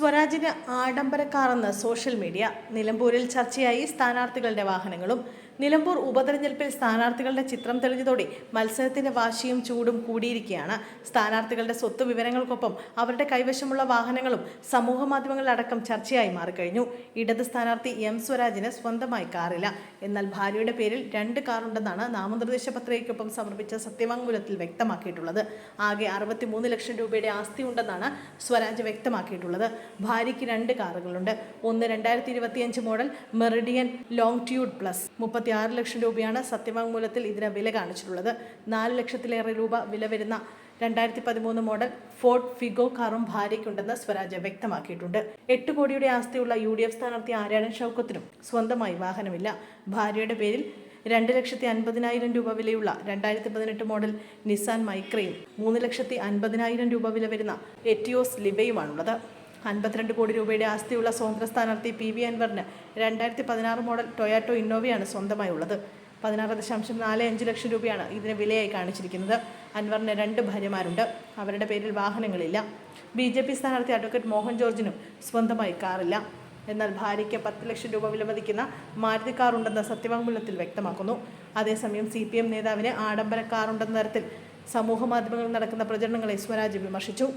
സ്വരാജിന് ആഡംബര കാറെന്ന് social media. നിലമ്പൂരിൽ ചർച്ചയായി സ്ഥാനാർത്ഥികളുടെ വാഹനങ്ങളും നിലമ്പൂർ ഉപതെരഞ്ഞെടുപ്പിൽ സ്ഥാനാർത്ഥികളുടെ ചിത്രം തെളിഞ്ഞതോടെ മത്സരത്തിന്റെ വാശിയും ചൂടും കൂടിയിരിക്കുകയാണ്. സ്ഥാനാർത്ഥികളുടെ സ്വത്ത് വിവരങ്ങൾക്കൊപ്പം അവരുടെ കൈവശമുള്ള വാഹനങ്ങളും സമൂഹ മാധ്യമങ്ങളിലടക്കം ചർച്ചയായി മാറിക്കഴിഞ്ഞു. ഇടത് സ്ഥാനാർത്ഥി എം സ്വരാജിന് സ്വന്തമായി കാറില്ല. എന്നാൽ ഭാര്യയുടെ പേരിൽ രണ്ട് കാറുണ്ടെന്നാണ് നാമനിർദ്ദേശ പത്രികയ്ക്കൊപ്പം സമർപ്പിച്ച സത്യവാങ്മൂലത്തിൽ വ്യക്തമാക്കിയിട്ടുള്ളത്. ആകെ അറുപത്തിമൂന്ന് ലക്ഷം രൂപയുടെ ആസ്തി ഉണ്ടെന്നാണ് സ്വരാജ് വ്യക്തമാക്കിയിട്ടുള്ളത്. ഭാര്യയ്ക്ക് രണ്ട് കാറുകളുണ്ട്. ഒന്ന് രണ്ടായിരത്തി ഇരുപത്തിയഞ്ച് model Meridian longitude plus. മുപ്പത്തി ആറ് ലക്ഷം രൂപയാണ് സത്യവാങ്മൂലത്തിൽ ഇതിന് വില കാണിച്ചിട്ടുള്ളത്. നാല് ലക്ഷത്തിലേറെ രൂപ വില വരുന്ന രണ്ടായിരത്തി പതിമൂന്ന് മോഡൽ ഫോർഡ് ഫിഗോ കാറും ഭാര്യയ്ക്കുണ്ടെന്ന് സ്വരാജ് വ്യക്തമാക്കിയിട്ടുണ്ട്. എട്ട് കോടിയുടെ ആസ്തിയുള്ള യു ഡി എഫ് സ്ഥാനാർത്ഥി ആര്യാടൻ ഷൗക്കത്തിനും സ്വന്തമായി വാഹനമില്ല. ഭാര്യയുടെ പേരിൽ രണ്ട് ലക്ഷത്തി അൻപതിനായിരം രൂപ വിലയുള്ള രണ്ടായിരത്തി പതിനെട്ട് മോഡൽ നിസാൻ മൈക്രയും മൂന്ന് ലക്ഷത്തി അൻപതിനായിരം രൂപ വില വരുന്ന എറ്റിയോസ് ലിബയുമാണുള്ളത്. അൻപത്തിരണ്ട് കോടി രൂപയുടെ ആസ്തിയുള്ള സ്വതന്ത്ര സ്ഥാനാർത്ഥി പി വി അൻവറിന് രണ്ടായിരത്തി പതിനാറ് മോഡൽ ടൊയാറ്റോ ഇന്നോവയാണ് സ്വന്തമായി ഉള്ളത് പതിനാറ് ദശാംശം നാല് അഞ്ച് ലക്ഷം രൂപയാണ് ഇതിന് വിലയായി കാണിച്ചിരിക്കുന്നത്. അൻവറിന് രണ്ട് ഭാര്യമാരുണ്ട്. അവരുടെ പേരിൽ വാഹനങ്ങളില്ല. ബി ജെ പി സ്ഥാനാർത്ഥി അഡ്വക്കേറ്റ് മോഹൻ ജോർജിനും സ്വന്തമായി കാറില്ല. എന്നാൽ ഭാര്യയ്ക്ക് പത്ത് ലക്ഷം രൂപ വിലമതിക്കുന്ന മാരുതി കാറുണ്ടെന്ന് സത്യവാങ്മൂലത്തിൽ വ്യക്തമാക്കുന്നു. അതേസമയം സി പി എം നേതാവിന് ആഡംബര കാറുണ്ടെന്ന തരത്തിൽ സമൂഹ മാധ്യമങ്ങളിൽ നടക്കുന്ന പ്രചരണങ്ങളെ സ്വരാജ് വിമർശിച്ചു.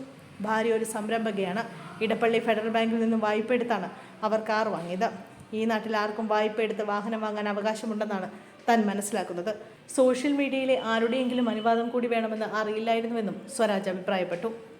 ഭാര്യ ഒരു സംരംഭകയാണ്. ഇടപ്പള്ളി ഫെഡറൽ ബാങ്കിൽ നിന്നും വായ്പ എടുത്താണ് അവർ കാർ വാങ്ങിയത്. ഈ നാട്ടിൽ ആർക്കും വായ്പ എടുത്ത് വാഹനം വാങ്ങാൻ അവകാശമുണ്ടെന്നാണ് താൻ മനസ്സിലാക്കുന്നത്. സോഷ്യൽ മീഡിയയിലെ ആരുടെയെങ്കിലും അനുവാദം കൂടി വേണമെന്ന് അറിയില്ലായിരുന്നുവെന്നും സ്വരാജ് അഭിപ്രായപ്പെട്ടു.